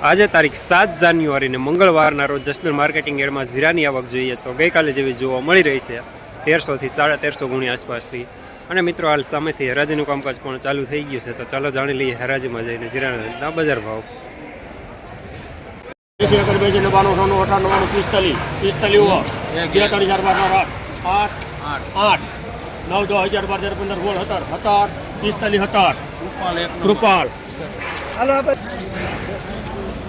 આજે તારીખ સાત જાન્યુઆરીને મંગળવારના રોજ જસદણ માર્કેટિંગ એડમાં જીરાની આવક જોઈએ તો ગઈકાલે જેવી જોવા મળી રહી છે તેરસોથી સાડા તેરસો ગુણી આસપાસની અને મિત્રો હાલ સામેથી હરાજીનું કામકાજ પણ ચાલુ થઈ ગયું છે તો ચાલો જાણી લઈએ હરાજીમાં જઈને જીરાના બજાર ભાવ. કૃપાલ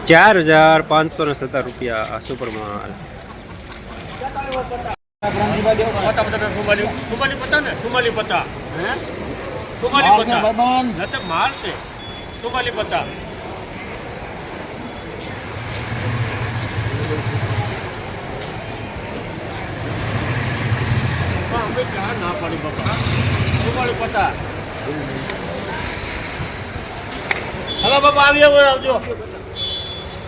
ચાર હજાર પાંચસો ને સત્તર રૂપિયા સુપર માલ ને પાડી બાપા સુમાલી પતા હલો બાપા આવો, આવજો.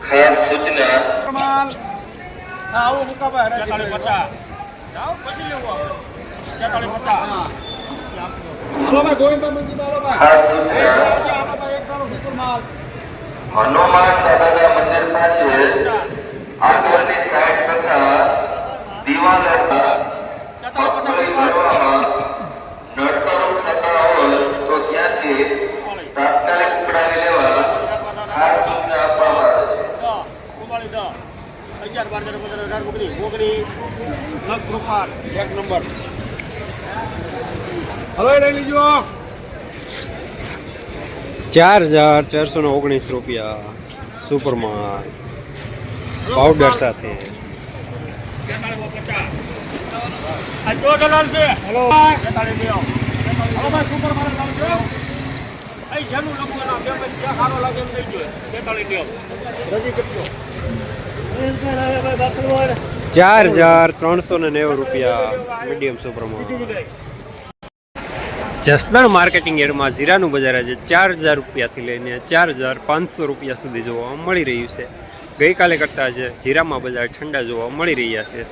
ખાસ સૂચના. તેતાલીસ પચાસ. જાઓ પછી લેવું હનુમાન દાદાના મંદિર પાસે આગળની સાઈડ લખ રૂપાર એક નંબર. ચાર હજાર ચારસો ને ઓગણીસ રૂપિયા સુપર માલ પાવડર સાથે. આ ચાર હજાર ત્રણસો ને નેવું રૂપિયા મીડિયમ સુપર માલ જસદણ માર્કેટિંગ એડમાં જીરાનું બજાર આજે ચાર હજાર રૂપિયાથી લઈને ચાર હજાર પાંચસો રૂપિયા સુધી જોવા મળી રહ્યું છે. ગઈકાલે કરતાં આજે જીરામાં બજાર ઠંડા જોવા મળી રહ્યા છે.